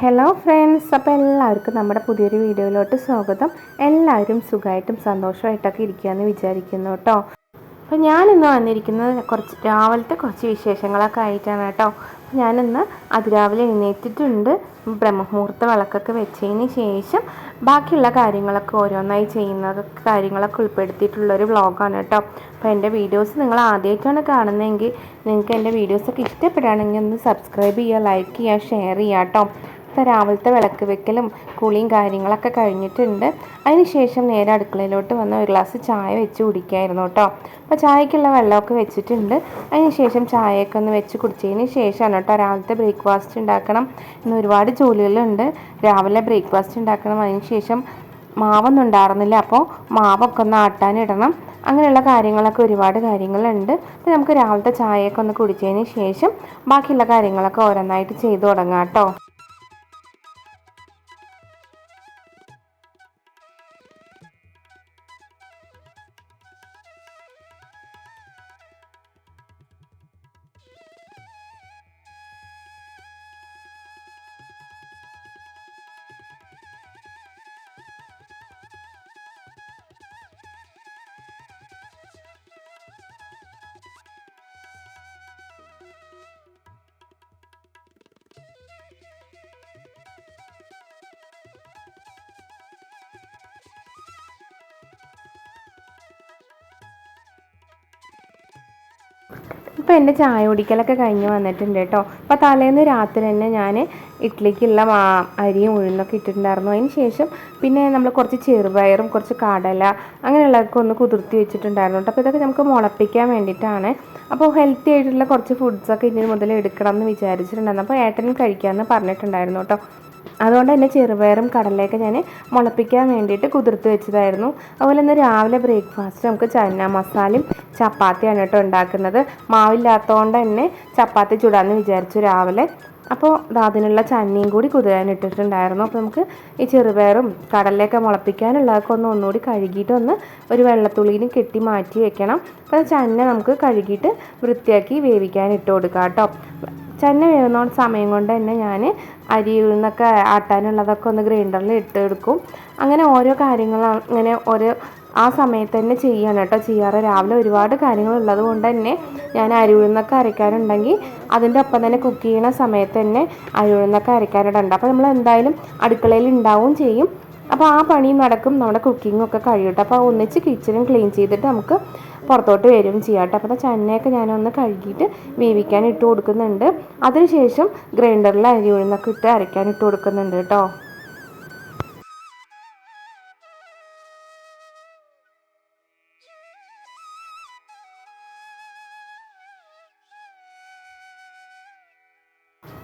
Hello friends അപ്പോൾ എല്ലാവർക്കും നമ്മുടെ പുതിയൊരു വീഡിയോയിലോട്ട് സ്വാഗതം. എല്ലാവരും സുഖമായിട്ടും സന്തോഷമായിട്ടൊക്കെ ഇരിക്കുകയെന്ന് വിചാരിക്കുന്നു കേട്ടോ. അപ്പോൾ ഞാനിന്ന് വന്നിരിക്കുന്നത് കുറച്ച് രാവിലത്തെ കുറച്ച് വിശേഷങ്ങളൊക്കെ ആയിട്ടാണ് കേട്ടോ. ഞാനിന്ന് അതിരാവിലെ എഴുന്നേറ്റിട്ടുണ്ട്. ബ്രഹ്മമുഹൂർത്ത വിളക്കൊക്കെ വെച്ചതിന് ശേഷം ബാക്കിയുള്ള കാര്യങ്ങളൊക്കെ ഓരോന്നായി ചെയ്യുന്ന കാര്യങ്ങളൊക്കെ ഉൾപ്പെടുത്തിയിട്ടുള്ളൊരു വ്ളോഗാണ് കേട്ടോ. അപ്പോൾ എന്റെ വീഡിയോസ് നിങ്ങൾ ആദ്യമായിട്ടാണ് കാണുന്നതെങ്കിൽ നിങ്ങൾക്ക് എന്റെ വീഡിയോസൊക്കെ ഇഷ്ടപ്പെടുകയാണെങ്കിൽ ഒന്ന് സബ്സ്ക്രൈബ് ചെയ്യുക ലൈക്ക് ചെയ്യുക ഷെയർ ചെയ്യുക കേട്ടോ. ഇപ്പോൾ രാവിലത്തെ വിളക്ക് വെക്കലും കുളിയും കാര്യങ്ങളൊക്കെ കഴിഞ്ഞിട്ടുണ്ട്. അതിനുശേഷം നേരെ അടുക്കളയിലോട്ട് വന്ന് ഒരു ഗ്ലാസ് ചായ വെച്ച് കുടിക്കായിരുന്നു കേട്ടോ അപ്പോൾ ചായക്കുള്ള വെള്ളമൊക്കെ വെച്ചിട്ടുണ്ട്. അതിനുശേഷം ചായയൊക്കെ ഒന്ന് വെച്ച് കുടിച്ചതിന് ശേഷമാണ് കേട്ടോ രാവിലത്തെ ബ്രേക്ക്ഫാസ്റ്റ് ഉണ്ടാക്കണം ഇന്ന് ഒരുപാട് ജോലികളുണ്ട്. രാവിലെ ബ്രേക്ക്ഫാസ്റ്റ് ഉണ്ടാക്കണം അതിനുശേഷം മാവൊന്നും ഉണ്ടായിരുന്നില്ല. അപ്പോൾ മാവൊക്കെ ഒന്ന് ആട്ടാനിടണം അങ്ങനെയുള്ള കാര്യങ്ങളൊക്കെ ഒരുപാട് കാര്യങ്ങളുണ്ട്. അപ്പോൾ നമുക്ക് രാവിലത്തെ ചായയൊക്കെ ഒന്ന് കുടിച്ചതിന് ശേഷം ബാക്കിയുള്ള കാര്യങ്ങളൊക്കെ ഓരോന്നായിട്ട് ചെയ്തു തുടങ്ങാം കേട്ടോ ഇപ്പോൾ എന്റെ ചായ കുടിക്കലൊക്കെ കഴിഞ്ഞ് വന്നിട്ടുണ്ട് കേട്ടോ. അപ്പോൾ തലേന്ന് രാത്രി തന്നെ ഞാൻ ഇഡ്ഡലിക്കുള്ള മാ അരിയും ഉഴുന്നൊക്കെ ഇട്ടിട്ടുണ്ടായിരുന്നു. അതിന് ശേഷം പിന്നെ നമ്മൾ കുറച്ച് ചെറുപയറും കുറച്ച് കടല അങ്ങനെയുള്ളതൊക്കെ ഒന്ന് കുതിർത്തി വെച്ചിട്ടുണ്ടായിരുന്നു കേട്ടോ. അപ്പോൾ ഇതൊക്കെ നമുക്ക് മുളപ്പിക്കാൻ വേണ്ടിയിട്ടാണ്. അപ്പോൾ ഹെൽത്തി ആയിട്ടുള്ള കുറച്ച് ഫുഡ്സൊക്കെ ഇനി മുതൽ എടുക്കണം എന്ന് വിചാരിച്ചിട്ടുണ്ടായിരുന്നു. അപ്പോൾ ഏട്ടനും കഴിക്കാമെന്ന് പറഞ്ഞിട്ടുണ്ടായിരുന്നു കേട്ടോ. അതുകൊണ്ട് തന്നെ ചെറുപയറും കടലയൊക്കെ ഞാൻ മുളപ്പിക്കാൻ വേണ്ടിയിട്ട് കുതിർത്ത് വെച്ചതായിരുന്നു. അതുപോലെ തന്നെ രാവിലെ ബ്രേക്ക്ഫാസ്റ്റ് നമുക്ക് ചന്ന മസാലയും ചപ്പാത്തിയാണ് കേട്ടോ ഉണ്ടാക്കുന്നത്. മാവില്ലാത്തതുകൊണ്ട് തന്നെ ചപ്പാത്തി ചുടാമെന്ന് വിചാരിച്ചു രാവിലെ. അപ്പോൾ അതിനുള്ള ചന്നിയും കൂടി കുതിരാൻ ഇട്ടിട്ടുണ്ടായിരുന്നു. അപ്പോൾ നമുക്ക് ഈ ചെറുപയറും കടലയൊക്കെ മുളപ്പിക്കാനുള്ളതൊക്കെ ഒന്ന് ഒന്നുകൂടി കഴുകിയിട്ട് ഒന്ന് ഒരു വെള്ളത്തുള്ളിനും കെട്ടി മാറ്റി വെക്കണം. അപ്പോൾ ചന്ന നമുക്ക് കഴുകിയിട്ട് വൃത്തിയാക്കി വേവിക്കാൻ ഇട്ട് കൊടുക്കാം കേട്ടോ. ചന്ന വേവുന്ന സമയം കൊണ്ട് തന്നെ ഞാൻ അരിയിൽ നിന്നൊക്കെ ആട്ടാനുള്ളതൊക്കെ ഒന്ന് ഗ്രൈൻഡറിൽ ഇട്ടെടുക്കും അങ്ങനെ ഓരോ കാര്യങ്ങൾ അങ്ങനെ ഓരോ ആ സമയത്ത് തന്നെ ചെയ്യാണ് കേട്ടോ ചെയ്യാറ്. രാവിലെ ഒരുപാട് കാര്യങ്ങൾ ഉള്ളത് കൊണ്ട് തന്നെ ഞാൻ അരി ഉഴുന്നൊക്കെ അരയ്ക്കാനുണ്ടെങ്കിൽ അതിന്റെ ഒപ്പം തന്നെ കുക്ക് ചെയ്യുന്ന സമയത്ത് തന്നെ അരി ഉഴുന്നൊക്കെ അരയ്ക്കാനിടണ്ട. അപ്പോൾ നമ്മൾ എന്തായാലും അടുക്കളയിൽ ഉണ്ടാവും ചെയ്യും. അപ്പോൾ ആ പണി നടക്കും. നമ്മുടെ കുക്കിങ്ങൊക്കെ കഴിയട്ടെ. അപ്പോൾ ഒന്നിച്ച് കിച്ചണും ക്ലീൻ ചെയ്തിട്ട് നമുക്ക് പുറത്തോട്ട് വരും ചെയ്യാം കേട്ടോ അപ്പോൾ ചന്നയൊക്കെ ഞാനൊന്ന് കഴുകിയിട്ട് വേവിക്കാൻ ഇട്ട് കൊടുക്കുന്നുണ്ട്. അതിനുശേഷം ഗ്രൈൻഡറിൽ അരി ഉഴുന്നൊക്കെ ഇട്ട് അരയ്ക്കാൻ ഇട്ട് കൊടുക്കുന്നുണ്ട് കേട്ടോ.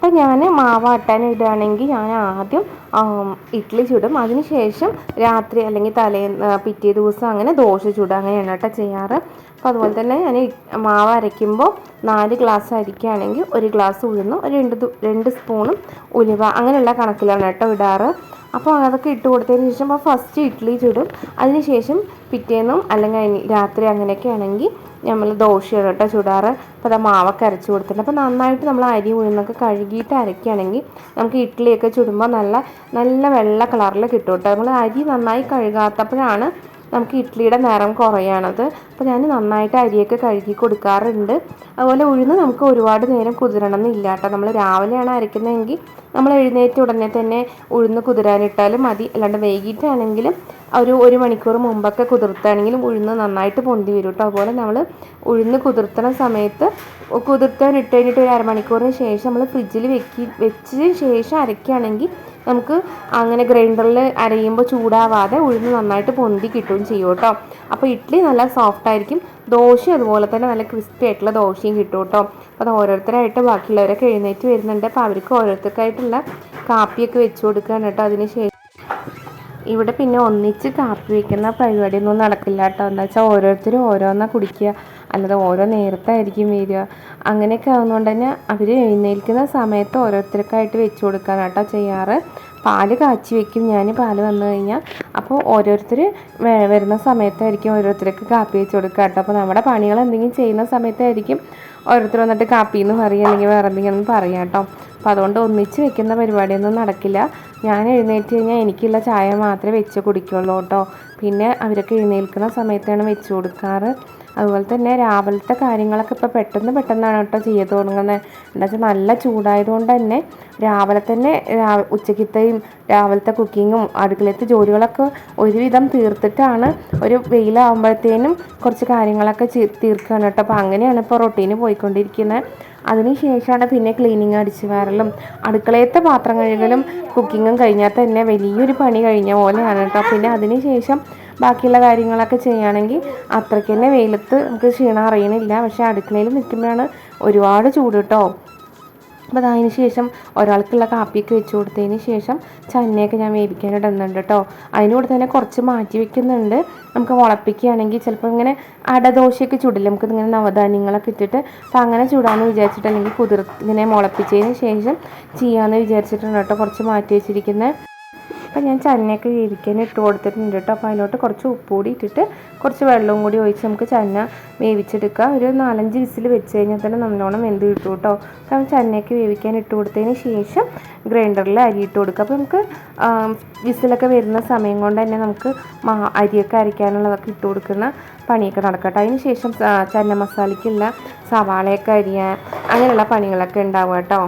അപ്പോൾ ഞാൻ മാവാട്ടാൻ ഇടുകയാണെങ്കിൽ ഞാൻ ആദ്യം ഇഡ്ഡലി ചുടും. അതിന് ശേഷം രാത്രി അല്ലെങ്കിൽ തലേ പിറ്റേ ദിവസം അങ്ങനെ ദോശ ചുടും. അങ്ങനെയാണ് കേട്ടോ ചെയ്യാറ്. അപ്പോൾ അതുപോലെ തന്നെ ഞാൻ മാവ് അരയ്ക്കുമ്പോൾ നാല് ഗ്ലാസ് അരിക്കുകയാണെങ്കിൽ ഒരു ഗ്ലാസ് ഉഴുന്നും ഒരു രണ്ട് രണ്ട് സ്പൂണും ഉലുവ അങ്ങനെയുള്ള കണക്കിലാണ് കേട്ടോ ഇടാറ്. അപ്പോൾ അതൊക്കെ ഇട്ട് കൊടുത്തതിന് ശേഷം അപ്പോൾ ഫസ്റ്റ് ഇഡ്ഡലി ചുടും. അതിനുശേഷം പിറ്റേന്നും അല്ലെങ്കിൽ രാത്രി അങ്ങനെയൊക്കെ ആണെങ്കിൽ നമ്മൾ ദോശയാണ് കേട്ടോ ചുടാറ്. അപ്പോൾ അത് മാവൊക്കെ അരച്ച് കൊടുത്തിട്ടുണ്ട്. അപ്പോൾ നന്നായിട്ട് നമ്മൾ അരി ഉഴുന്നൊക്കെ കഴുകിയിട്ട് അരയ്ക്കുകയാണെങ്കിൽ നമുക്ക് ഇഡ്ഡലിയൊക്കെ ചുടുമ്പോൾ നല്ല നല്ല വെള്ള കളറിൽ കിട്ടും കേട്ടോ. നമ്മൾ അരി നന്നായി കഴുകാത്തപ്പോഴാണ് നമുക്ക് ഇഡ്ഡലിയുടെ നിറം കുറയാണത്. അപ്പോൾ ഞാൻ നന്നായിട്ട് അരിയൊക്കെ കഴുകി കൊടുക്കാറുണ്ട്. അതുപോലെ ഉഴുന്ന് നമുക്ക് ഒരുപാട് നേരം കുതിരണം എന്നില്ല കേട്ടോ. നമ്മൾ രാവിലെയാണ് അരയ്ക്കുന്നതെങ്കിൽ നമ്മൾ എഴുന്നേറ്റ് ഉടനെ തന്നെ ഉഴുന്ന് കുതിരാനിട്ടാലും മതി. അല്ലാണ്ട് വൈകിട്ടാണെങ്കിലും ഒരു ഒരു മണിക്കൂർ മുമ്പൊക്കെ കുതിർത്താണെങ്കിലും ഉഴുന്ന് നന്നായിട്ട് പൊന്തി വരും കേട്ടോ. അതുപോലെ നമ്മൾ ഉഴുന്ന് കുതിർത്തണ സമയത്ത് കുതിർത്താൻ ഇട്ട് കഴിഞ്ഞിട്ട് ഒരു അരമണിക്കൂറിന് ശേഷം നമ്മൾ ഫ്രിഡ്ജിൽ വെക്കി വെച്ചതിന് ശേഷം അരയ്ക്കുകയാണെങ്കിൽ നമുക്ക് അങ്ങനെ ഗ്രൈൻഡറിൽ അരയുമ്പോൾ ചൂടാവാതെ ഉഴുന്ന് നന്നായിട്ട് പൊന്തി കിട്ടുകയും ചെയ്യും കേട്ടോ. അപ്പോൾ ഇഡ്ഡലി നല്ല സോഫ്റ്റ് ആയിരിക്കും. ദോശയും അതുപോലെ തന്നെ നല്ല ക്രിസ്പി ആയിട്ടുള്ള ദോശയും കിട്ടും കേട്ടോ. അപ്പോൾ അത് ഓരോരുത്തരായിട്ട് ബാക്കിയുള്ളവരൊക്കെ എഴുന്നേറ്റ് വരുന്നുണ്ട്. അപ്പോൾ അവർക്ക് ഓരോരുത്തർക്കായിട്ടുള്ള കാപ്പിയൊക്കെ വെച്ച് കൊടുക്കുകയാണ് കേട്ടോ അതിന് ശേഷം. ഇവിടെ പിന്നെ ഒന്നിച്ച് കാപ്പി വയ്ക്കുന്ന പരിപാടിയൊന്നും നടക്കില്ല കേട്ടോ. എന്താ വെച്ചാൽ ഓരോരുത്തരും ഓരോന്നാണ് കുടിക്കുക. അല്ലാതെ ഓരോ നേരത്തായിരിക്കും വരിക. അങ്ങനെയൊക്കെ ആവുന്നതുകൊണ്ട് തന്നെ അവർ എഴുന്നേൽക്കുന്ന സമയത്ത് ഓരോരുത്തർക്കായിട്ട് വെച്ച് കൊടുക്കാൻ കേട്ടോ ചെയ്യാറ്. പാൽ കാച്ചി വെക്കും. ഞാൻ പാൽ വന്നു കഴിഞ്ഞാൽ അപ്പോൾ ഓരോരുത്തർ വരുന്ന സമയത്തായിരിക്കും ഓരോരുത്തർക്ക് കാപ്പി വെച്ച് കൊടുക്കുക കേട്ടോ അപ്പോൾ നമ്മുടെ പണികൾ എന്തെങ്കിലും ചെയ്യുന്ന സമയത്തായിരിക്കും ഓരോരുത്തർ വന്നിട്ട് കാപ്പി എന്ന് പറയുക അല്ലെങ്കിൽ വേറെ എന്തെങ്കിലും പറയാം കേട്ടോ അപ്പോൾ അതുകൊണ്ട് ഒന്നിച്ച് വെക്കുന്ന പരിപാടിയൊന്നും നടക്കില്ല. ഞാൻ എഴുന്നേറ്റ് കഴിഞ്ഞാൽ എനിക്കുള്ള ചായ മാത്രമേ വെച്ച് കുടിക്കുള്ളൂ കേട്ടോ പിന്നെ അവരൊക്കെ എഴുന്നേൽക്കുന്ന സമയത്താണ് വെച്ച് കൊടുക്കാറ്. അതുപോലെ തന്നെ രാവിലത്തെ കാര്യങ്ങളൊക്കെ ഇപ്പോൾ പെട്ടെന്ന് പെട്ടെന്നാണ് കേട്ടോ ചെയ്ത് തുടങ്ങുന്നത്. എന്താ വെച്ചാൽ നല്ല ചൂടായതുകൊണ്ട് തന്നെ രാവിലെ തന്നെ ഉച്ചക്കത്തെയും രാവിലത്തെ കുക്കിങ്ങും അടുക്കളത്തെ ജോലികളൊക്കെ ഒരുവിധം തീർത്തിട്ടാണ് ഒരു വെയിലാകുമ്പോഴത്തേനും കുറച്ച് കാര്യങ്ങളൊക്കെ തീർക്കുകയാണ് കേട്ടോ. അപ്പോൾ അങ്ങനെയാണ് ഇപ്പോൾ റൊട്ടീന് പോയിക്കൊണ്ടിരിക്കുന്നത്. അതിനുശേഷമാണ് പിന്നെ ക്ലീനിങ് അടിച്ചു വാരലും. അടുക്കളയത്തെ പാത്രം കഴുകലും കുക്കിങ്ങും കഴിഞ്ഞാൽ തന്നെ വലിയൊരു പണി കഴിഞ്ഞ പോലെയാണ് കേട്ടോ. പിന്നെ അതിനുശേഷം ബാക്കിയുള്ള കാര്യങ്ങളൊക്കെ ചെയ്യുകയാണെങ്കിൽ അത്രയ്ക്ക് തന്നെ വെയിലത്ത് നമുക്ക് ക്ഷീണം അറിയണില്ല. പക്ഷേ അടുക്കളയിൽ നിൽക്കുമ്പോഴാണ് ഒരുപാട് ചൂട് കേട്ടോ. അപ്പോൾ അതിന് ശേഷം ഒരാൾക്കുള്ള കാപ്പിയൊക്കെ വെച്ച് കൊടുത്തതിന് ശേഷം ചന്നയൊക്കെ ഞാൻ വേവിക്കാൻ ഇടുന്നുണ്ട് കേട്ടോ. അതിനോട് തന്നെ കുറച്ച് മാറ്റി വെക്കുന്നുണ്ട്. നമുക്ക് മുളപ്പിക്കുകയാണെങ്കിൽ ചിലപ്പോൾ ഇങ്ങനെ അടദോശയൊക്കെ ചുടില്ല? നമുക്ക് ഇങ്ങനെ നവധാന്യങ്ങളൊക്കെ ഇട്ടിട്ട് അപ്പോൾ അങ്ങനെ ചൂടാന്ന് വിചാരിച്ചിട്ട് അല്ലെങ്കിൽ കുതിർ ഇങ്ങനെ മുളപ്പിച്ചതിന് ശേഷം ചെയ്യാമെന്ന് വിചാരിച്ചിട്ടുണ്ട് കേട്ടോ. കുറച്ച് മാറ്റി വെച്ചിരിക്കുന്നത് അപ്പോൾ ഞാൻ ചന്നയൊക്കെ വേവിക്കാൻ ഇട്ട് കൊടുത്തിട്ടുണ്ട് കേട്ടോ. അപ്പോൾ അതിലോട്ട് കുറച്ച് ഉപ്പ് കൂടി ഇട്ടിട്ട് കുറച്ച് വെള്ളവും കൂടി ഒഴിച്ച് നമുക്ക് ചന്ന വേവിച്ചെടുക്കുക ഒരു നാലഞ്ച് വിസിൽ വെച്ച് കഴിഞ്ഞാൽ തന്നെ നല്ലോണം വെന്ത് കിട്ടും കേട്ടോ. അപ്പം ചന്നയൊക്കെ വേവിക്കാൻ ഇട്ട് കൊടുത്തതിന് ശേഷം ഗ്രൈൻഡറിൽ അരി ഇട്ട് കൊടുക്കുക അപ്പോൾ നമുക്ക് വിസിലൊക്കെ വരുന്ന സമയം കൊണ്ട് തന്നെ നമുക്ക് അരിയൊക്കെ അരയ്ക്കാനുള്ളതൊക്കെ ഇട്ട് കൊടുക്കുന്ന പണിയൊക്കെ നടക്കട്ടെ. അതിന് ശേഷം ചന്ന മസാലയ്ക്കുള്ള സവാളയൊക്കെ അരിയാൻ അങ്ങനെയുള്ള പണികളൊക്കെ ഉണ്ടാവുക കേട്ടോ.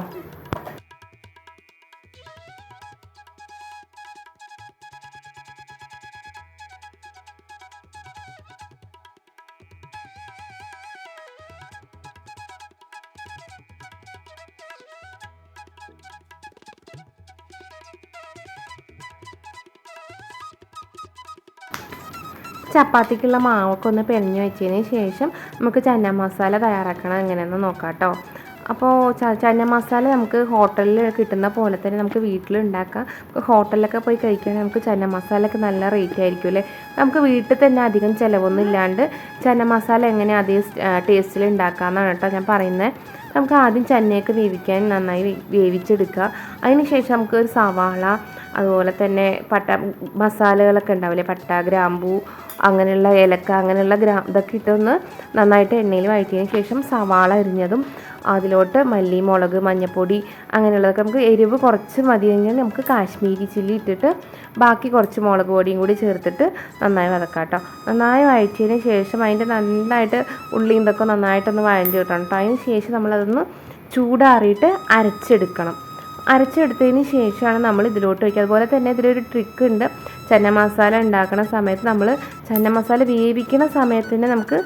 ചപ്പാത്തിക്കുള്ള മാവൊക്കെ ഒന്ന് പെരഞ്ഞ് വെച്ചതിന് ശേഷം നമുക്ക് ചന്ന മസാല തയ്യാറാക്കണം എങ്ങനെയെന്ന് നോക്കാം കേട്ടോ അപ്പോൾ ചന്ന മസാല നമുക്ക് ഹോട്ടലിൽ കിട്ടുന്ന പോലെ തന്നെ നമുക്ക് വീട്ടിൽ ഉണ്ടാക്കാം. ഹോട്ടലിലൊക്കെ പോയി കഴിക്കുകയാണെങ്കിൽ നമുക്ക് ചന്ന മസാലയൊക്കെ നല്ല റേറ്റ് ആയിരിക്കും അല്ലേ? നമുക്ക് വീട്ടിൽ തന്നെ അധികം ചിലവൊന്നും ഇല്ലാണ്ട് ചന്ന മസാല എങ്ങനെ അതേ ടേസ്റ്റിൽ ഉണ്ടാക്കാമെന്നാണ് കേട്ടോ ഞാൻ പറയുന്നത് നമുക്ക് ആദ്യം ചന്നയൊക്കെ വേവിക്കാൻ നന്നായി വേവിച്ചെടുക്കുക. അതിനുശേഷം നമുക്ക് ഒരു സവാള അതുപോലെ തന്നെ പട്ട മസാലകളൊക്കെ ഉണ്ടാവില്ലേ? പട്ട ഗ്രാമ്പൂ അങ്ങനെയുള്ള ഏലക്ക അങ്ങനെയുള്ള ഗ്രാ ഇതൊക്കെ ഇട്ടൊന്ന് നന്നായിട്ട് എണ്ണയിൽ വഴറ്റിയതിന് ശേഷം സവാള അരിഞ്ഞതും അതിലോട്ട് മല്ലി മുളക് മഞ്ഞൾപ്പൊടി അങ്ങനെയുള്ളതൊക്കെ നമുക്ക് എരിവ് കുറച്ച് മതി കഴിഞ്ഞാൽ നമുക്ക് കാശ്മീരി ചില്ലി ഇട്ടിട്ട് ബാക്കി കുറച്ച് മുളക് പൊടിയും കൂടി ചേർത്തിട്ട് നന്നായി വതക്കാം കേട്ടോ. നന്നായി വഴറ്റിയതിന് ശേഷം അതിന്റെ നന്നായിട്ട് ഉള്ളിയും ഇതൊക്കെ നന്നായിട്ടൊന്ന് വഴഞ്ഞ് കിട്ടണം കേട്ടോ. അതിന് ശേഷം നമ്മളതൊന്ന് ചൂടാറിയിട്ട് അരച്ചെടുക്കണം. അരച്ചെടുത്തതിന് ശേഷമാണ് നമ്മൾ ഇതിലോട്ട് വയ്ക്കുക. അതുപോലെ തന്നെ ഇതിലൊരു ട്രിക്ക് ഉണ്ട്. ചന്ന മസാല ഉണ്ടാക്കുന്ന സമയത്ത് നമ്മൾ ചന്ന മസാല വേവിക്കുന്ന സമയത്ത് തന്നെ നമുക്ക്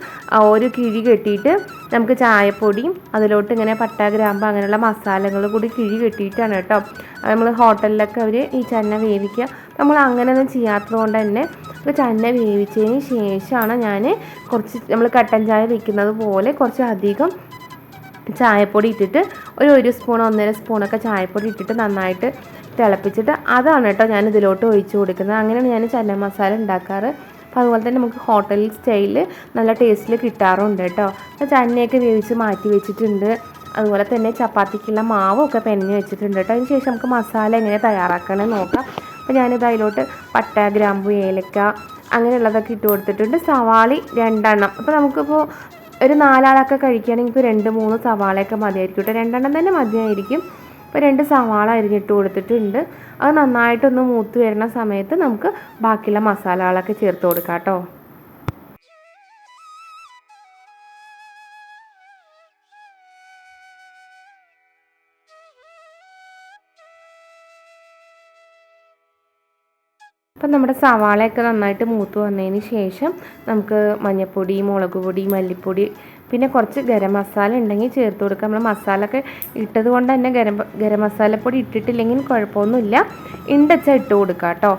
ഒരു കിഴി കെട്ടിയിട്ട് നമുക്ക് ചായപ്പൊടിയും അതിലോട്ട് ഇങ്ങനെ പട്ട ഗ്രാമ്പ് അങ്ങനെയുള്ള മസാലകൾ കൂടി കിഴി കെട്ടിയിട്ടാണ് കേട്ടോ. നമ്മൾ ഹോട്ടലിലൊക്കെ അവർ ഈ ചന്ന വേവിക്കുക. നമ്മൾ അങ്ങനെയൊന്നും ചെയ്യാത്തത് കൊണ്ട് തന്നെ ചന്ന വേവിച്ചതിന് ശേഷമാണ് ഞാൻ കുറച്ച് നമ്മൾ കട്ടൻ ചായ വയ്ക്കുന്നത് പോലെ കുറച്ച് അധികം ചായപ്പൊടി ഇട്ടിട്ട് ഒരു ഒരു സ്പൂൺ ഒന്നര സ്പൂണൊക്കെ ചായപ്പൊടി ഇട്ടിട്ട് നന്നായിട്ട് തിളപ്പിച്ചിട്ട് അതാണ് കേട്ടോ ഞാൻ ഇതിലോട്ട് ഒഴിച്ച് കൊടുക്കുന്നത്. അങ്ങനെയാണ് ഞാൻ ചന്ന മസാല ഉണ്ടാക്കാറ്. അപ്പോൾ അതുപോലെ തന്നെ നമുക്ക് ഹോട്ടൽ സ്റ്റൈൽ നല്ല ടേസ്റ്റിൽ കിട്ടാറുണ്ട് കേട്ടോ. ചന്നയൊക്കെ വേവിച്ച് മാറ്റി വെച്ചിട്ടുണ്ട്. അതുപോലെ തന്നെ ചപ്പാത്തിക്കുള്ള മാവൊക്കെ പെനഞ്ഞ് വെച്ചിട്ടുണ്ട് കേട്ടോ. അതിന് ശേഷം നമുക്ക് മസാല എങ്ങനെ തയ്യാറാക്കണമെന്ന് നോക്കാം. അപ്പോൾ ഞാനിത് അതിലോട്ട് പട്ട ഗ്രാമ്പു ഏലക്ക അങ്ങനെയുള്ളതൊക്കെ ഇട്ട് കൊടുത്തിട്ടുണ്ട്. സവാളി രണ്ടെണ്ണം. അപ്പോൾ നമുക്കിപ്പോൾ ഒരു നാലാളൊക്കെ കഴിക്കുകയാണെങ്കിൽ ഇപ്പോൾ രണ്ട് മൂന്ന് സവാളയൊക്കെ മതിയായിരിക്കും കേട്ടോ. രണ്ടെണ്ണം തന്നെ മതിയായിരിക്കും. ഇപ്പോൾ രണ്ട് സവാള അരിഞ്ഞിട്ട് കൊടുത്തിട്ടുണ്ട്. അത് നന്നായിട്ടൊന്ന് മൂത്ത് വരുന്ന സമയത്ത് നമുക്ക് ബാക്കിയുള്ള മസാലകളൊക്കെ ചേർത്ത് കൊടുക്കാം കേട്ടോ. അപ്പം നമ്മുടെ സവാളയൊക്കെ നന്നായിട്ട് മൂത്ത് വന്നതിന് ശേഷം നമുക്ക് മഞ്ഞൾപ്പൊടി മുളക് പൊടി മല്ലിപ്പൊടി പിന്നെ കുറച്ച് ഗരം മസാല ഉണ്ടെങ്കിൽ ചേർത്ത് കൊടുക്കുക നമ്മൾ മസാല ഒക്കെ ഇട്ടത് കൊണ്ട് തന്നെ ഗരം ഗരം മസാലപ്പൊടി ഇട്ടിട്ടില്ലെങ്കിൽ കുഴപ്പമൊന്നുമില്ല. ഉണ്ടച്ചാൽ ഇട്ട് കൊടുക്കുക കേട്ടോ.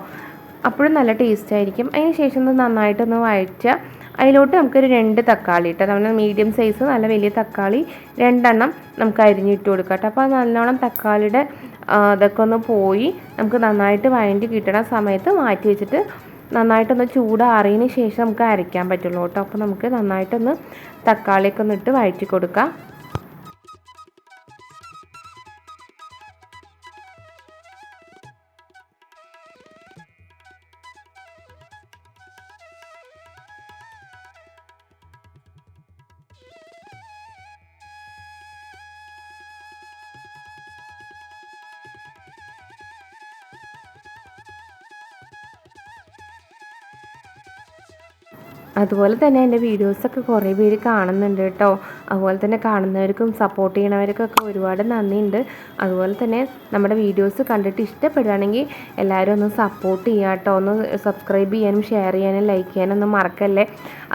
അപ്പോഴും നല്ല ടേസ്റ്റ് ആയിരിക്കും. അതിന് ശേഷം ഒന്ന് നന്നായിട്ടൊന്ന് വഴറ്റുക. അതിലോട്ട് നമുക്കൊരു രണ്ട് തക്കാളി ഇട്ടോ നമ്മൾ മീഡിയം സൈസ് നല്ല വലിയ തക്കാളി രണ്ടെണ്ണം നമുക്ക് അരിഞ്ഞിട്ട് കൊടുക്കാം കേട്ടോ. അപ്പോൾ നല്ലോണം തക്കാളിയുടെ ഇതൊക്കെ ഒന്ന് പോയി നമുക്ക് നന്നായിട്ട് വഴണ്ടി കിട്ടണ സമയത്ത് മാറ്റി വെച്ചിട്ട് നന്നായിട്ടൊന്ന് ചൂടാറിയതിന് ശേഷം നമുക്ക് അരയ്ക്കാൻ പറ്റുള്ളൂ കേട്ടോ. അപ്പോൾ നമുക്ക് നന്നായിട്ടൊന്ന് തക്കാളിയൊക്കെ ഒന്ന് ഇട്ട് വഴറ്റി കൊടുക്കാം. അതുപോലെ തന്നെ എന്റെ വീഡിയോസൊക്കെ കുറേ പേര് കാണുന്നുണ്ട് കേട്ടോ. അതുപോലെ തന്നെ കാണുന്നവർക്കും സപ്പോർട്ട് ചെയ്യണവർക്കൊക്കെ ഒരുപാട് നന്ദിയുണ്ട്. അതുപോലെ തന്നെ നമ്മുടെ വീഡിയോസ് കണ്ടിട്ട് ഇഷ്ടപ്പെടുകയാണെങ്കിൽ എല്ലാവരും ഒന്ന് സപ്പോർട്ട് ചെയ്യുക കേട്ടോ. ഒന്ന് സബ്സ്ക്രൈബ് ചെയ്യാനും ഷെയർ ചെയ്യാനും ലൈക്ക് ചെയ്യാനും ഒന്നും മറക്കല്ലേ?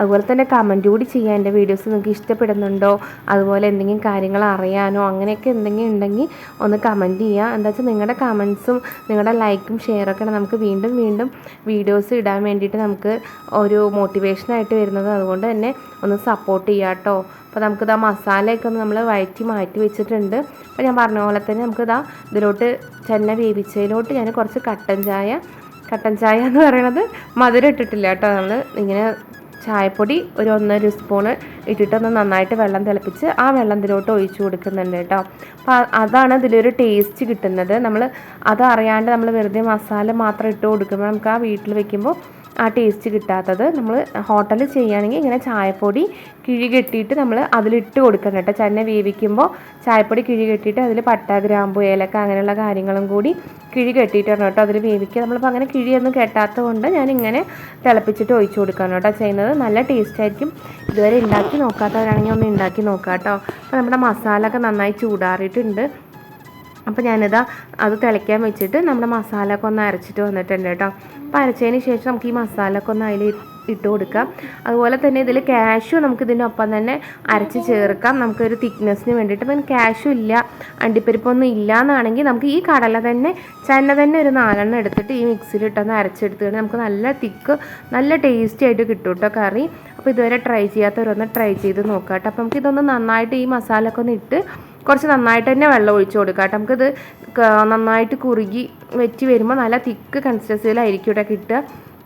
അതുപോലെ തന്നെ കമന്റ് കൂടി ചെയ്യാൻ എന്റെ വീഡിയോസ് നിങ്ങൾക്ക് ഇഷ്ടപ്പെടുന്നുണ്ടോ? അതുപോലെ എന്തെങ്കിലും കാര്യങ്ങൾ അറിയാനോ അങ്ങനെയൊക്കെ എന്തെങ്കിലും ഉണ്ടെങ്കിൽ ഒന്ന് കമന്റ് ചെയ്യുക. എന്താ വെച്ചാൽ നിങ്ങളുടെ കമൻസും നിങ്ങളുടെ ലൈക്കും ഷെയറൊക്കെ നമുക്ക് വീണ്ടും വീണ്ടും വീഡിയോസ് ഇടാൻ വേണ്ടിയിട്ട് നമുക്ക് ഒരു മോട്ടിവേഷനായിട്ട് വരുന്നത്. അതുകൊണ്ട് തന്നെ ഒന്ന് സപ്പോർട്ട് ചെയ്യുക കേട്ടോ അപ്പോൾ നമുക്കിതാ മസാലയൊക്കെ ഒന്ന് നമ്മൾ വഴറ്റി മാറ്റി വെച്ചിട്ടുണ്ട്. അപ്പോൾ ഞാൻ പറഞ്ഞ പോലെ തന്നെ നമുക്കിതാ ഇതിലോട്ട് ചെന്ന വേവിച്ചതിലോട്ട് ഞാൻ കുറച്ച് കട്ടൻ ചായ കട്ടൻ ചായ എന്ന് പറയണത് മധുരം ഇട്ടിട്ടില്ല കേട്ടോ. നമ്മൾ ഇങ്ങനെ ചായപ്പൊടി ഒരു ഒന്നര സ്പൂണ് ഇട്ടിട്ടൊന്ന് നന്നായിട്ട് വെള്ളം തിളപ്പിച്ച് ആ വെള്ളം ഇതിലോട്ട് ഒഴിച്ചു കൊടുക്കുന്നുണ്ട് കേട്ടോ. അപ്പോൾ അതാണ് ഇതിലൊരു ടേസ്റ്റ് കിട്ടുന്നത്. നമ്മൾ അത് അറിയാണ്ട് നമ്മൾ വെറുതെ മസാല മാത്രം ഇട്ട് കൊടുക്കുമ്പോൾ നമുക്ക് ആ വീട്ടിൽ വെക്കുമ്പോൾ ആ ടേസ്റ്റ് കിട്ടാത്തത് നമ്മൾ ഹോട്ടലിൽ ചെയ്യുകയാണെങ്കിൽ ഇങ്ങനെ ചായപ്പൊടി കിഴി കെട്ടിയിട്ട് നമ്മൾ അതിലിട്ട് കൊടുക്കണം കേട്ടോ. ചെന്നെ വേവിക്കുമ്പോൾ ചായപ്പൊടി കിഴി കെട്ടിയിട്ട് അതിൽ പട്ട ഗ്രാമ്പു ഏലക്ക അങ്ങനെയുള്ള കാര്യങ്ങളും കൂടി കിഴി കെട്ടിയിട്ടാണ് കേട്ടോ. അതിൽ വേവിക്കുക. നമ്മളിപ്പോൾ അങ്ങനെ കിഴിയൊന്നും കെട്ടാത്തത് കൊണ്ട് ഞാൻ ഇങ്ങനെ തിളപ്പിച്ചിട്ട് ഒഴിച്ചു കൊടുക്കുകയാണ് കേട്ടോ. ചെയ്യുന്നത് നല്ല ടേസ്റ്റ് ആയിരിക്കും. ഇതുവരെ ഉണ്ടാക്കി നോക്കാത്തവരാണെങ്കിൽ ഒന്ന് ഉണ്ടാക്കി നോക്കാം കേട്ടോ. അപ്പോൾ നമ്മുടെ മസാല ഒക്കെ നന്നായി ചൂടാറിയിട്ടുണ്ട്. അപ്പോൾ ഞാനിതാ അത് തിളയ്ക്കാൻ വെച്ചിട്ട് നമ്മുടെ മസാല ഒക്കെ ഒന്ന് അരച്ചിട്ട് വന്നിട്ടുണ്ട് കേട്ടോ. അപ്പോൾ അരച്ചതിന് ശേഷം നമുക്ക് ഈ മസാല ഒക്കെ ഒന്ന് അതിൽ ഇട്ട് കൊടുക്കാം. അതുപോലെ തന്നെ ഇതിൽ ക്യാഷു നമുക്ക് ഇതിനൊപ്പം തന്നെ അരച്ച് ചേർക്കാം. നമുക്കൊരു തിക്നെസ്സിന് വേണ്ടിയിട്ട്. അപ്പം ക്യാഷു ഇല്ല അണ്ടിപ്പരിപ്പൊന്നും ഇല്ല എന്നാണെങ്കിൽ നമുക്ക് ഈ കടല തന്നെ ചെന്ന തന്നെ ഒരു നാലെണ്ണം എടുത്തിട്ട് ഈ മിക്സിയിലിട്ടൊന്ന് അരച്ചെടുത്തിട്ട് നമുക്ക് നല്ല തിക്ക് നല്ല ടേസ്റ്റി ആയിട്ട് കിട്ടും കേട്ടോ കറി. അപ്പോൾ ഇതുവരെ ട്രൈ ചെയ്യാത്തവരൊന്ന് ട്രൈ ചെയ്ത് നോക്കാം കേട്ടോ അപ്പം നമുക്ക് ഇതൊന്ന് നന്നായിട്ട് ഈ മസാല ഒക്കെ ഒന്ന് ഇട്ട് കുറച്ച് നന്നായിട്ട് തന്നെ വെള്ളം ഒഴിച്ചു കൊടുക്കുക കേട്ടോ. നമുക്കിത് നന്നായിട്ട് കുറുകി വെച്ച് വരുമ്പോൾ നല്ല തിക്ക് കൺസിസ്റ്റൻസിയിലായിരിക്കും ഇവിടെ കിട്ടുക.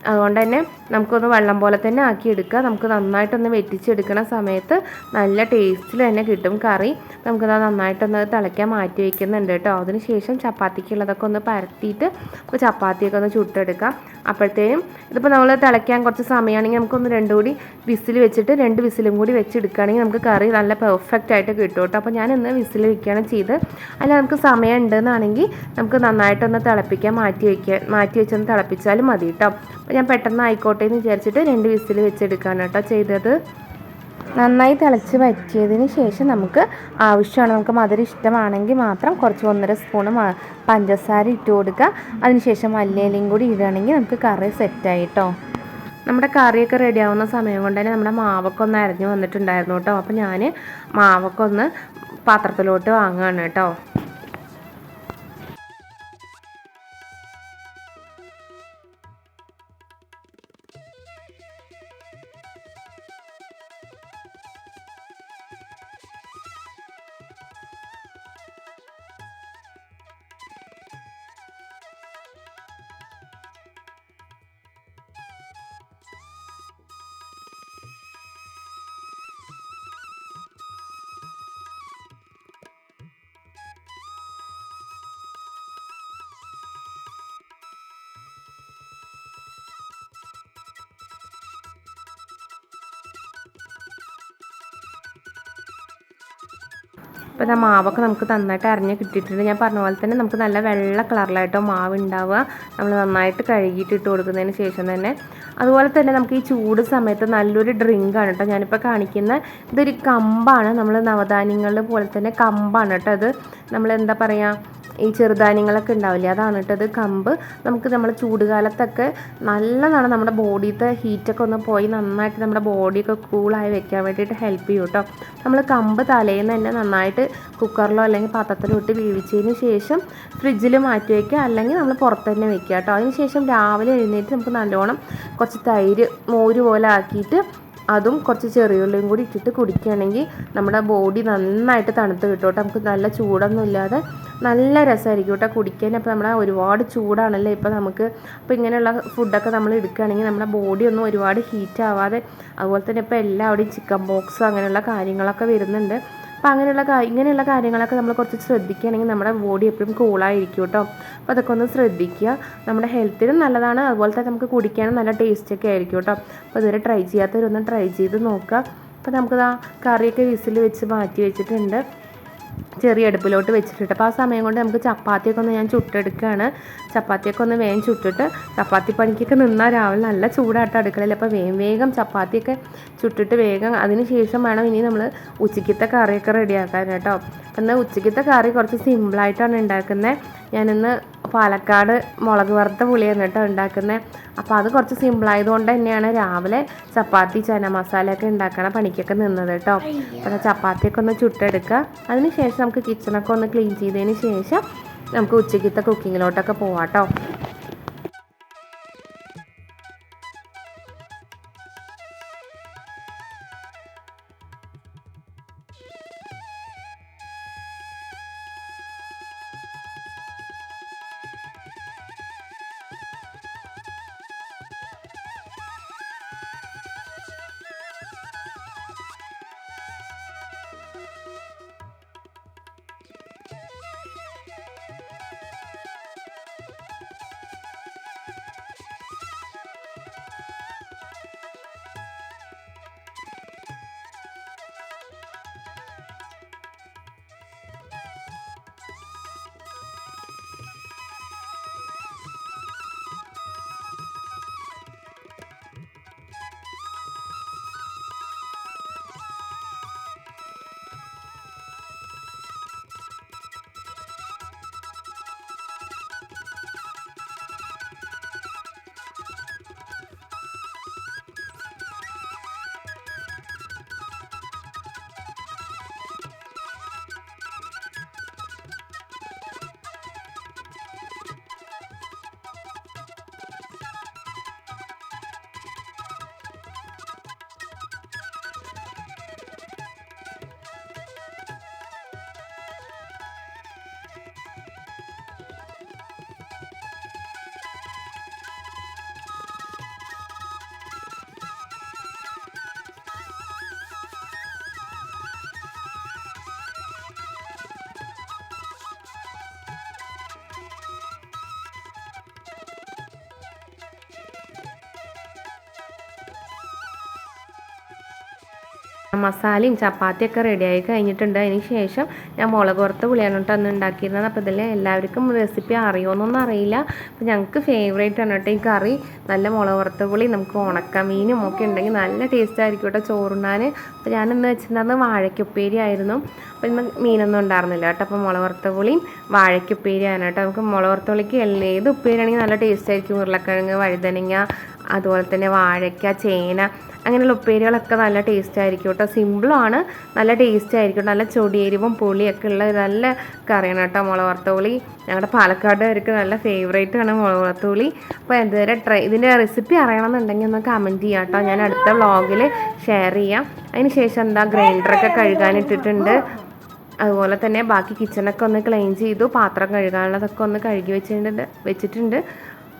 അതുകൊണ്ട് തന്നെ നമുക്കൊന്ന് വെള്ളം പോലെ തന്നെ ആക്കി എടുക്കുക നമുക്ക് നന്നായിട്ടൊന്ന് വെറ്റിച്ചെടുക്കണ സമയത്ത് നല്ല ടേസ്റ്റിൽ തന്നെ കിട്ടും കറി. നമുക്കത് നന്നായിട്ടൊന്ന് തിളയ്ക്കാൻ മാറ്റി വയ്ക്കുന്നുണ്ട് കേട്ടോ. അതിന് ശേഷം ചപ്പാത്തിക്കുള്ളതൊക്കെ ഒന്ന് പരത്തിയിട്ട് നമുക്ക് ചപ്പാത്തിയൊക്കെ ഒന്ന് ചുട്ടെടുക്കാം. അപ്പോഴത്തേനും ഇതിപ്പോൾ നമ്മൾ തിളയ്ക്കാൻ കുറച്ച് സമയമാണെങ്കിൽ നമുക്കൊന്ന് രണ്ടും കൂടി വിസിൽ വെച്ചിട്ട് രണ്ട് വിസിലും കൂടി വെച്ചെടുക്കുകയാണെങ്കിൽ നമുക്ക് കറി നല്ല പെർഫെക്റ്റ് ആയിട്ട് കിട്ടും കേട്ടോ. അപ്പോൾ ഞാൻ ഇന്ന് വിസിൽ വയ്ക്കുകയാണ് ചെയ്ത്. അല്ല നമുക്ക് സമയം ഉണ്ടെന്നാണെങ്കിൽ നമുക്ക് നന്നായിട്ടൊന്ന് തിളപ്പിക്കാൻ മാറ്റി വയ്ക്കുക മാറ്റി വെച്ചൊന്ന് തിളപ്പിച്ചാലും മതി കേട്ടോ. അപ്പോൾ ഞാൻ പെട്ടെന്ന് ആയിക്കോട്ടെ എന്ന് വിചാരിച്ചിട്ട് രണ്ട് വിസിൽ വെച്ചെടുക്കാനാണ് കേട്ടോ ചെയ്തത്. നന്നായി തിളച്ച് വറ്റിയതിന് ശേഷം നമുക്ക് ആവശ്യമാണ് നമുക്ക് മധുരം ഇഷ്ടമാണെങ്കിൽ മാത്രം കുറച്ച് ഒന്നര സ്പൂണ് പഞ്ചസാര ഇട്ട് കൊടുക്കുക അതിനുശേഷം മല്ലിയിലയും കൂടി ഇടുകയാണെങ്കിൽ നമുക്ക് കറി സെറ്റായി കേട്ടോ നമ്മുടെ കറിയൊക്കെ റെഡി ആവുന്ന സമയം കൊണ്ട് തന്നെ നമ്മുടെ മാവൊക്കെ ഒന്ന് അരഞ്ഞു വന്നിട്ടുണ്ടായിരുന്നു കേട്ടോ അപ്പോൾ ഞാൻ മാവൊക്കെ ഒന്ന് പാത്രത്തിലോട്ട് വാങ്ങുകയാണ് കേട്ടോ ഇപ്പോൾ ആ മാവൊക്കെ നമുക്ക് നന്നായിട്ട് അരഞ്ഞ് കിട്ടിയിട്ടുണ്ട്. ഞാൻ പറഞ്ഞ പോലെ തന്നെ നമുക്ക് നല്ല വെള്ള കളറിലായിട്ടോ മാവ് ഉണ്ടാവുക നമ്മൾ നന്നായിട്ട് കഴുകിയിട്ട് ഇട്ട് കൊടുക്കുന്നതിന് ശേഷം തന്നെ. അതുപോലെ തന്നെ നമുക്ക് ഈ ചൂട് സമയത്ത് നല്ലൊരു ഡ്രിങ്കാണ് കേട്ടോ. ഞാനിപ്പോൾ കാണിക്കുന്ന ഇതൊരു കമ്പാണ്. നമ്മൾ നവധാന്യങ്ങളിൽ പോലെ തന്നെ കമ്പാണ് കേട്ടോ അത് നമ്മൾ എന്താ പറയുക ഈ ചെറുധാന്യങ്ങളൊക്കെ ഉണ്ടാവില്ലേ? അതാണ് കേട്ടോ അത് കമ്പ്. നമുക്ക് നമ്മൾ ചൂടുകാലത്തൊക്കെ നല്ലതാണ് നമ്മുടെ ബോഡിയത്തെ ഹീറ്റൊക്കെ ഒന്ന് പോയി നന്നായിട്ട് നമ്മുടെ ബോഡിയൊക്കെ കൂളായി വെക്കാൻ വേണ്ടിയിട്ട് ഹെൽപ്പ് ചെയ്യും കേട്ടോ നമ്മൾ കമ്പ് തലേന്ന് തന്നെ നന്നായിട്ട് കുക്കറിലോ അല്ലെങ്കിൽ പാത്രത്തിലോ ഇട്ട് വേവിച്ചതിന് ശേഷം ഫ്രിഡ്ജിൽ മാറ്റി വയ്ക്കുക അല്ലെങ്കിൽ നമ്മൾ പുറത്ത് തന്നെ വെക്കുക കേട്ടോ അതിന് ശേഷം രാവിലെ എഴുന്നേറ്റ് നമുക്ക് നല്ലോണം കുറച്ച് തൈര് മോര് പോലെ ആക്കിയിട്ട് അതും കുറച്ച് ചെറിയുള്ളിയും കൂടി ഇട്ടിട്ട് കുടിക്കുകയാണെങ്കിൽ നമ്മുടെ ബോഡി നന്നായിട്ട് തണുത്ത് കിട്ടും കേട്ടോ. നമുക്ക് നല്ല ചൂടൊന്നും ഇല്ലാതെ നല്ല രസമായിരിക്കും കേട്ടോ കുടിക്കാൻ. അപ്പോൾ നമ്മുടെ ഒരുപാട് ചൂടാണല്ലേ ഇപ്പോൾ നമുക്ക്. അപ്പോൾ ഇങ്ങനെയുള്ള ഫുഡൊക്കെ നമ്മൾ എടുക്കുകയാണെങ്കിൽ നമ്മുടെ ബോഡി ഒന്നും ഒരുപാട് ഹീറ്റ് ആവാതെ അതുപോലെ തന്നെ ഇപ്പോൾ എല്ലാവിടെയും ചിക്കൻ ബോക്സ് അങ്ങനെയുള്ള കാര്യങ്ങളൊക്കെ വരുന്നുണ്ട്. അപ്പോൾ അങ്ങനെയുള്ള ഇങ്ങനെയുള്ള കാര്യങ്ങളൊക്കെ നമ്മൾ കുറച്ച് ശ്രദ്ധിക്കുകയാണെങ്കിൽ നമ്മുടെ ബോഡി എപ്പോഴും കൂളായിരിക്കും കേട്ടോ. അപ്പോൾ അതൊക്കെ ഒന്ന് ശ്രദ്ധിക്കുക. നമ്മുടെ ഹെൽത്തിനും നല്ലതാണ്. അതുപോലെ തന്നെ നമുക്ക് കുടിക്കാനും നല്ല ടേസ്റ്റൊക്കെ ആയിരിക്കും കേട്ടോ. അപ്പോൾ ഇതുവരെ ട്രൈ ചെയ്യാത്തവരൊന്ന് ട്രൈ ചെയ്ത് നോക്കുക. അപ്പോൾ നമുക്കിതാ കറിയൊക്കെ വിസിൽ വെച്ച് മാറ്റി വെച്ചിട്ടുണ്ട്. ചെറിയ അടുപ്പിലോട്ട് വെച്ചിട്ടിട്ട്. അപ്പോൾ ആ സമയം കൊണ്ട് നമുക്ക് ചപ്പാത്തിയൊക്കെ ഒന്ന് ഞാൻ ചുട്ടെടുക്കുകയാണ്. ചപ്പാത്തിയൊക്കെ ഒന്ന് വേഗം ചുട്ടിട്ട് ചപ്പാത്തി പണിക്കൊക്കെ നിന്നാൽ രാവിലെ നല്ല ചൂടായിട്ട് അടുക്കളയിൽ. അപ്പോൾ വേഗം വേഗം ചപ്പാത്തിയൊക്കെ ചുട്ടിട്ട് വേഗം അതിന് ശേഷം വേണം ഇനി നമ്മൾ ഉച്ചയ്ക്കത്തെ കറിയൊക്കെ റെഡിയാക്കാൻ കേട്ടോ എന്നാൽ ഉച്ചയ്ക്കത്തെ കറി കുറച്ച് സിമ്പിളായിട്ടാണ് ഉണ്ടാക്കുന്നത്. ഞാനിന്ന് പാലക്കാട് മുളക് വറുത്ത പുളിയാണ് കേട്ടോ ഉണ്ടാക്കുന്നത്. അപ്പോൾ അത് കുറച്ച് സിമ്പിളായതുകൊണ്ട് തന്നെയാണ് രാവിലെ ചപ്പാത്തി ചന മസാലയൊക്കെ ഉണ്ടാക്കണ പണിക്കൊക്കെ നിന്നത് കേട്ടോ. അപ്പോൾ ചപ്പാത്തിയൊക്കെ ഒന്ന് ചുട്ടെടുക്കുക. അതിന് ശേഷം നമുക്ക് കിച്ചണൊക്കെ ഒന്ന് ക്ലീൻ ചെയ്തതിന് ശേഷം നമുക്ക് ഉച്ചയ്ക്കത്തെ കുക്കിങ്ങിലോട്ടൊക്കെ പോവാം കേട്ടോ. മസാലയും ചപ്പാത്തിയൊക്കെ റെഡിയായി കഴിഞ്ഞിട്ടുണ്ട്. അതിന് ശേഷം ഞാൻ മുളക് പുറത്ത് പുളിയാണ് കേട്ടോ അന്ന് ഉണ്ടാക്കിയിരുന്നത്. അപ്പോൾ ഇതിൽ എല്ലാവർക്കും റെസിപ്പി അറിയുമെന്നൊന്നും അറിയില്ല. അപ്പോൾ ഞങ്ങൾക്ക് ഫേവറേറ്റ് ആണ് കേട്ടോ ഈ കറി. നല്ല മുളക് വറുത്ത പുളി നമുക്ക് ഉണക്കമീനും ഒക്കെ ഉണ്ടെങ്കിൽ നല്ല ടേസ്റ്റ് ആയിരിക്കും കേട്ടോ ചോറുണ്ണാൻ. അപ്പോൾ ഞാൻ ഇന്ന് വെച്ചിട്ടുണ്ടായിരുന്നത് വാഴയ്ക്കുപ്പേരി ആയിരുന്നു. അപ്പോൾ ഇന്ന് മീനൊന്നും ഉണ്ടായിരുന്നില്ല കേട്ടോ അപ്പോൾ മുളക് വറുത്ത പുളിയും വാഴയ്ക്കുപ്പേരിയാണ് കേട്ടോ നമുക്ക് മുളക് വറുത്ത പുളിക്ക് ഏത് ഉപ്പേരിയാണെങ്കിൽ നല്ല ടേസ്റ്റ് ആയിരിക്കും. ഉരുളക്കിഴങ്ങ് വഴുതനങ്ങ അതുപോലെ തന്നെ വാഴയ്ക്ക ചേന അങ്ങനെയുള്ള ഉപ്പേരികളൊക്കെ നല്ല ടേസ്റ്റ് ആയിരിക്കും കേട്ടോ. സിമ്പിളാണ് നല്ല ടേസ്റ്റ് ആയിരിക്കും. നല്ല ചൊടിയെരിവും പുളിയൊക്കെ ഉള്ള നല്ല കറിയാണ് കേട്ടോ മുളക് വറുത്ത പുളി ഞങ്ങളുടെ പാലക്കാട്ടുകാർക്ക് നല്ല ഫേവറേറ്റ് ആണ് മുളക് വറുത്ത പുളി അപ്പോൾ ഇതുവരെ ട്രൈ ഇതിന്റെ റെസിപ്പി അറിയണമെന്നുണ്ടെങ്കിൽ ഒന്ന് കമന്റ് ചെയ്യാം കേട്ടോ. ഞാൻ അടുത്ത വ്ളോഗിൽ ഷെയർ ചെയ്യാം. അതിന് ശേഷം എന്താ ഗ്രൈൻഡറൊക്കെ കഴുകാനിട്ടിട്ടുണ്ട് അതുപോലെ തന്നെ ബാക്കി കിച്ചണൊക്കെ ഒന്ന് ക്ലീൻ ചെയ്തു പാത്രം കഴുകാനുള്ളതൊക്കെ ഒന്ന് കഴുകി വെച്ചിട്ടുണ്ട് വെച്ചിട്ടുണ്ട്.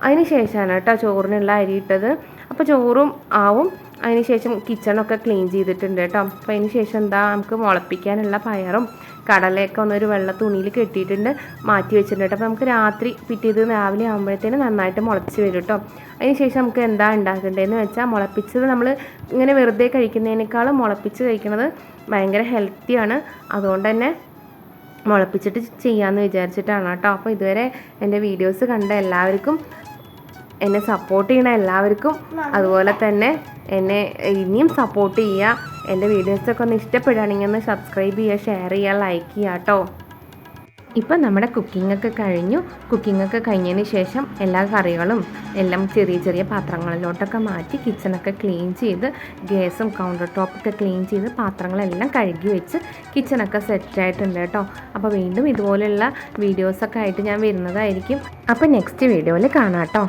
അതിന് ശേഷമാണ് കേട്ടോ ചോറിനുള്ള അരി ഇട്ടത്. അപ്പോൾ ചോറും ആവും. അതിന് ശേഷം കിച്ചണൊക്കെ ക്ലീൻ ചെയ്തിട്ടുണ്ട് കേട്ടോ. അപ്പോൾ അതിന് ശേഷം എന്താ നമുക്ക് മുളപ്പിക്കാനുള്ള പയറും കടലയൊക്കെ ഒന്നൊരു വെള്ള തുണിയിൽ കെട്ടിയിട്ടുണ്ട് മാറ്റി വെച്ചിട്ടുണ്ട് അപ്പോൾ നമുക്ക് രാത്രി പിറ്റേത് രാവിലെ ആകുമ്പോഴത്തേന് നന്നായിട്ട് മുളച്ച് വരും കേട്ടോ. അതിനുശേഷം നമുക്ക് എന്താ ഉണ്ടാക്കേണ്ടതെന്ന് വെച്ചാൽ മുളപ്പിച്ചത് നമ്മൾ ഇങ്ങനെ വെറുതെ കഴിക്കുന്നതിനേക്കാളും മുളപ്പിച്ച് കഴിക്കുന്നത് ഭയങ്കര ഹെൽത്തിയാണ് അതുകൊണ്ട് തന്നെ മുളപ്പിച്ചിട്ട് ചെയ്യാമെന്ന് വിചാരിച്ചിട്ടാണ് കേട്ടോ. അപ്പോൾ ഇതുവരെ എന്റെ വീഡിയോസ് കണ്ട എല്ലാവർക്കും എന്നെ സപ്പോർട്ട് ചെയ്യണ എല്ലാവർക്കും അതുപോലെ തന്നെ എന്നെ ഇനിയും സപ്പോർട്ട് ചെയ്യുക. എന്റെ വീഡിയോസൊക്കെ ഒന്ന് ഇഷ്ടപ്പെടുകയാണെങ്കിൽ ഒന്ന് സബ്സ്ക്രൈബ് ചെയ്യുക ഷെയർ ചെയ്യുക ലൈക്ക് ചെയ്യുക കേട്ടോ. ഇപ്പം നമ്മുടെ കുക്കിംഗ് ഒക്കെ കഴിഞ്ഞു. കുക്കിംഗ് ഒക്കെ കഴിഞ്ഞതിന് ശേഷം എല്ലാ കറികളും എല്ലാം ചെറിയ ചെറിയ പാത്രങ്ങളിലോട്ടൊക്കെ മാറ്റി കിച്ചണൊക്കെ ക്ലീൻ ചെയ്ത് ഗ്യാസും കൗണ്ടർ ടോപ്പൊക്കെ ക്ലീൻ ചെയ്ത് പാത്രങ്ങളെല്ലാം കഴുകി വെച്ച് കിച്ചണൊക്കെ സെറ്റായിട്ടുണ്ട് കേട്ടോ. അപ്പോൾ വീണ്ടും ഇതുപോലെയുള്ള വീഡിയോസൊക്കെ ആയിട്ട് ഞാൻ വരുന്നതായിരിക്കും. അപ്പോൾ നെക്സ്റ്റ് വീഡിയോയിൽ കാണാം കേട്ടോ.